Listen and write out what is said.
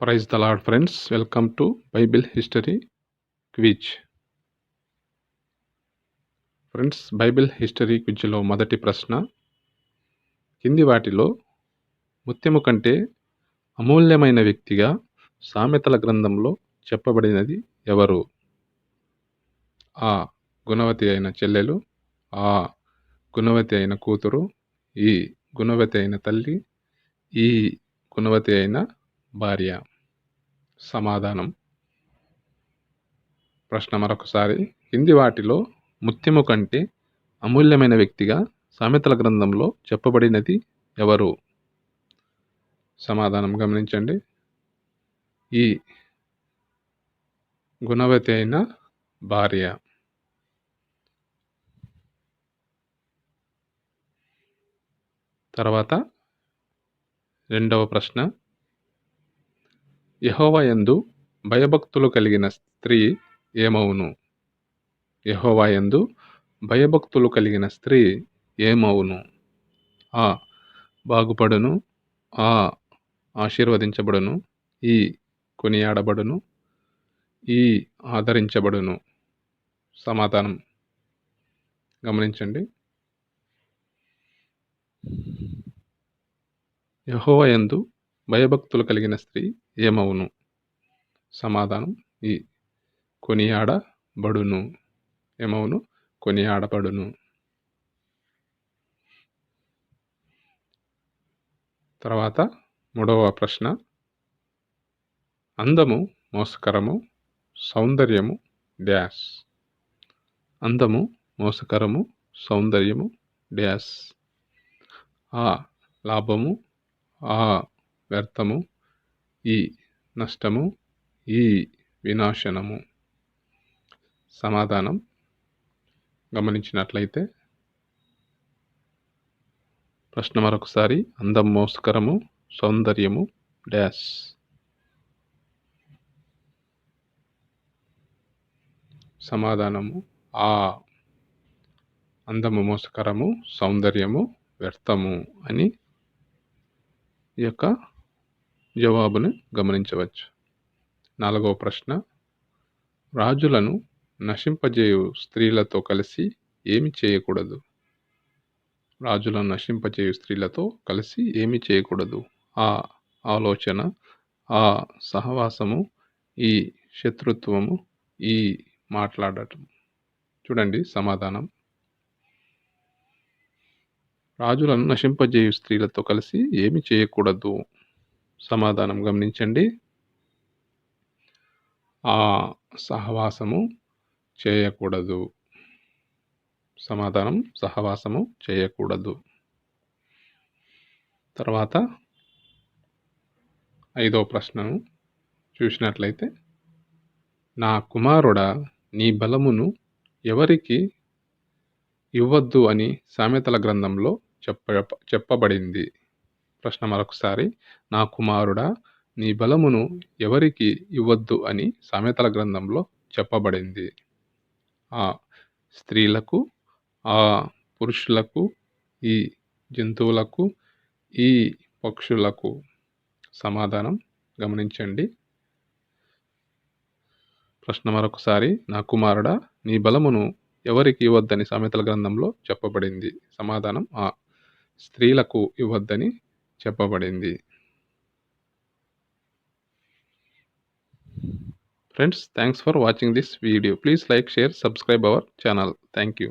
Praise the Lord friends welcome to Bible history quiz. Friends Bible history క్విజ్లో మొదటి ప్రశ్న కింది వాటిలో ముత్యము కంటే అమూల్యమైన వ్యక్తిగా సామెతల గ్రంథంలో చెప్పబడినది ఎవరు? ఆ. గుణవతి అయిన చెల్లెలు ఆ. గుణవతి అయిన కూతురు ఈ. గుణవతి అయిన తల్లి ఈ. గుణవతి అయిన భార్య సమాధానం. ప్రశ్న మరొకసారి. కింది వాటిలో ముత్యము కంటే అమూల్యమైన వ్యక్తిగా సామెతల గ్రంథంలో చెప్పబడినది ఎవరు? సమాధానం గమనించండి. ఈ గుణవతి అయిన భార్య. తర్వాత రెండవ ప్రశ్న. యహోవయందు భయభక్తులు కలిగిన స్త్రీ ఏమవును? యహోవాయందు భయభక్తులు కలిగిన స్త్రీ ఏమవును? ఆ బాగుపడును. ఆ ఆశీర్వదించబడును. ఈ కొనియాడబడును. ఈ ఆదరించబడును. సమాధానం. గమనించండి. యహోవయందు భయభక్తులు కలిగిన స్త్రీ ఏమవును? సమాధానం ఈ కొనియాడబడును ఏమవును? కొనియాడబడును తర్వాత మూడవ ప్రశ్న. అందము మోసకరము సౌందర్యము డ్యాష్ అందము మోసకరము సౌందర్యము డ్యాష్ ఆ లాభము ఆ వ్యర్థము ఈ నష్టము ఈ వినాశనము. సమాధానం గమనించినట్లయితే ప్రశ్న మరొకసారి అందం మోసకరము సౌందర్యము డ్యాష్ సమాధానము ఆ. అందము మోసకరము సౌందర్యము వ్యర్థము అని ఈ యొక్క జవాబును గమనించవచ్చు. నాలుగవ ప్రశ్న. రాజులను నశింపజేయు స్త్రీలతో కలిసి ఏమి చేయకూడదు? రాజులను నశింపజేయు స్త్రీలతో కలిసి ఏమి చేయకూడదు? ఆ ఆలోచన ఆ సహవాసము ఈ శత్రుత్వము ఈ మాట్లాడటం. చూడండి సమాధానం. రాజులను నశింపజేయు స్త్రీలతో కలిసి ఏమి చేయకూడదు? సమాధానం గమనించండి. ఆ సహవాసము చేయకూడదు. సమాధానం సహవాసము చేయకూడదు. తర్వాత ఐదో ప్రశ్నను చూసినట్లయితే నా కుమారుడా నీ బలమును ఎవరికి ఇవ్వద్దు అని సామెతల గ్రంథంలో చెప్ప చెప్పబడింది. ప్రశ్న మరొకసారి. నా కుమారుడా నీ బలమును ఎవరికి ఇవ్వద్దు అని సామెతల గ్రంథంలో చెప్పబడింది. ఆ స్త్రీలకు ఆ పురుషులకు ఈ జంతువులకు ఈ పక్షులకు సమాధానం గమనించండి. ప్రశ్న మరొకసారి. నా కుమారుడా నీ బలమును ఎవరికి ఇవ్వద్దని సామెతల గ్రంథంలో చెప్పబడింది. సమాధానం ఆ స్త్రీలకు ఇవ్వద్దని చెప్పబడింది. Friends thanks for watching this video please like share subscribe our channel thank you